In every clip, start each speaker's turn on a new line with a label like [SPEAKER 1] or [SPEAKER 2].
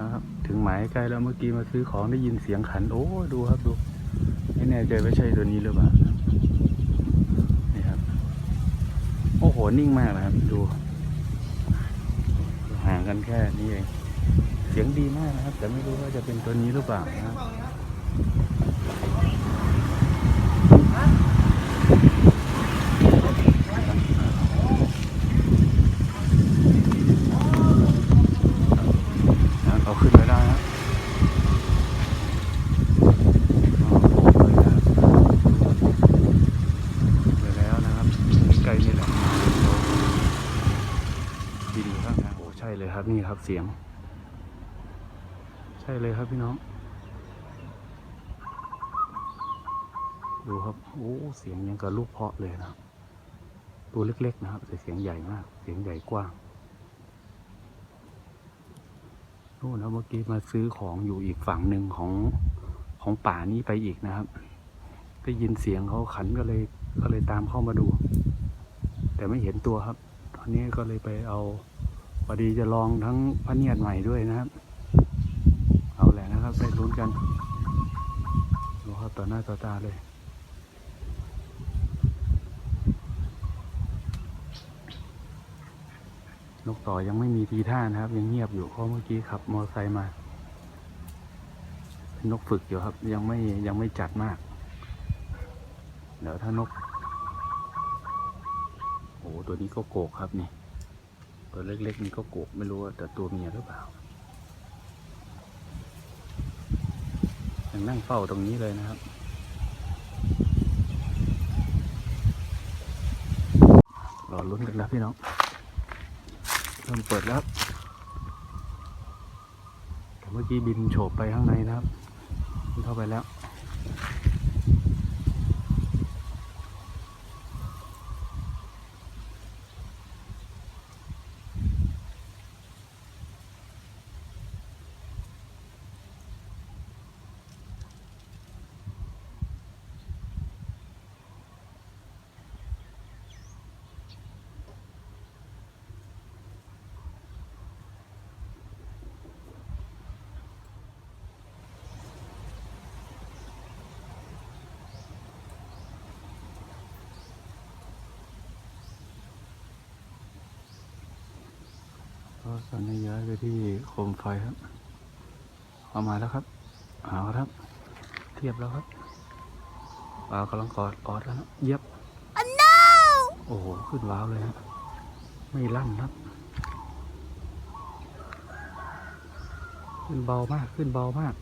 [SPEAKER 1] นะครับถึงหมายใกล้แล้วเมื่อกี้มาซื้อของได้ยินเสียงขัน โอ้ดูครับดูไม่แน่ใจว่าใช่ตัวนี้หรือเปล่านี่ครับ โอ้โหนิ่งมากนะครับ ดู ห่างกันแค่นี้เอง เสียงดีมากนะครับ แต่ไม่รู้ว่าจะเป็นตัวนี้หรือเปล่านะครับ นะเอาขึ้นไปได้นะเอาโผล่เลยนะครับไปแล้วนะครับใกล้นี่แหละดีๆข้างทางโอ้ใช่เลย ครับนี่ครับเสียง ใช่เลยครับพี่น้อง ดูครับโอ้เสียงยังกับลูกเพาะเลยนะครับ ตัวเล็ก ๆ นะครับแต่เสียงใหญ่มาก เสียงใหญ่กว้างนู่นแล้วเมื่อกี้มาซื้อของอยู่อีกฝั่งหนึ่งของของป่านี้ไปอีกนะครับได้ยินเสียงเขาขันก็เลยก็เลยตามเข้ามาดู แต่ไม่เห็นตัวครับ ตอนนี้ก็เลยไปเอา อดีจะลองทั้งพระเนียดใหม่ด้วยนะครับ เอาแหละนะครับได้ลุ้นกันดูครับต่อหน้าต่อตาเลยนกต่อยังไม่มีทีท่านะครับ ยังเงียบอยู่เพราะเมื่อกี้ขับมอเตอร์ไซค์มา เป็นนกฝึกอยู่ครับ ยังไม่ยังไม่จัดมาก เดี๋ยวถ้านกโอ้ตัวนี้ก็โกกครับนี่ ตัวเล็กๆนี่ก็โกกไม่รู้ว่าแต่ตัวเมียหรือเปล่ายังนั่งเฝ้าตรงนี้เลยนะครับ รอลุ้นกันแล้วพี่น้อง เริ่มเปิดแล้วแต่เมื่อกี้บินโฉบไปข้างในนะครับ เข้าไปแล้ว ก็ตอนนี้ย้ายไปที่โคมไฟครับ เอามาแล้วครับ เอาครับ เทียบแล้วครับวาวกำลังกอดกอดแล้วนะเย็บโอ้โห ขึ้นว้าวเลยฮะ ไม่ลั่นครับขึ้นเบามาก ขึ้นเบามาก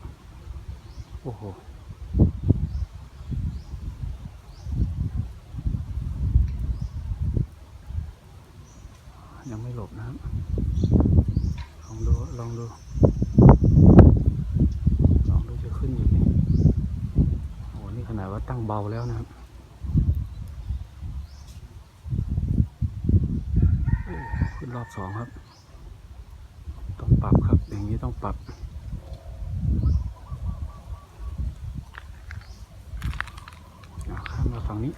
[SPEAKER 1] โอ้โห ยังไม่หลบนะครับล องดูลองดูจะขึ้นอีกไหมโอ้นี่ขนาดว่าตั้งเบาแล้วนะครับโอ้ขึ้นรอบสองครับ ต้องปรับครับ อย่างนี้ต้องปรับข้ามมาฝั่งนี้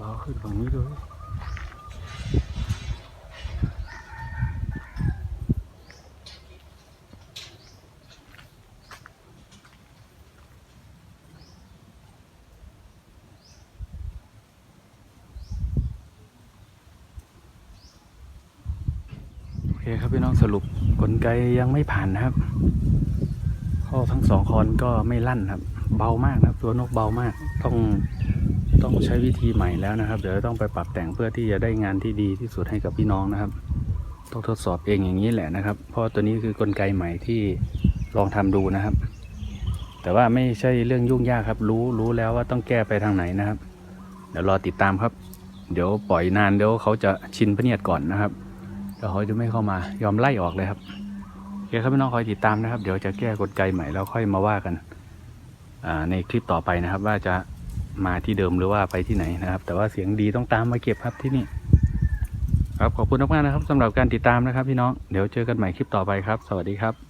[SPEAKER 1] รอขึ้นฝั่งนี้ด้วย คครับพี่น้องสรุปกลไกยังไม่ผ่านนะครับ ข้อทั้งสองคอนก็ไม่ลั่นครับ เบามากนะครับ ตัวนกเบามาก ต้องต้องใช้วิธีใหม่แล้วนะครับ เดี๋ยวต้องไปปรับแต่งเพื่อที่จะได้งานที่ดีที่สุดให้กับพี่น้องนะครับ ต้องทดสอบเองอย่างนี้แหละนะครับ เพราะตัวนี้คือกลไกใหม่ที่ลองทำดูนะครับ แต่ว่าไม่ใช่เรื่องยุ่งยากครับ รู้รู้แล้วว่าต้องแก้ไปทางไหนนะครับ เดี๋ยวรอติดตามครับ เดี๋ยวปล่อยนานเดี๋ยวเขาจะชินพระเนียดก่อนนะครับ แล้วเขาจะไม่เข้ามายอมไล่ออกเลยครับโอเคครับพี่น้องคอยติดตามนะครับ เดี๋ยวจะแก้กลไกใหม่แล้วค่อยมาว่ากันในคลิปต่อไปนะครับ ว่าจะมาที่เดิมหรือว่าไปที่ไหนนะครับ แต่ว่าเสียงดีต้องตามมาเก็บครับที่นี่ ครับขอบคุณมากๆนะครับสำหรับการติดตามนะครับพี่น้องเดี๋ยวเจอกันใหม่คลิปต่อไปครับ สวัสดีครับ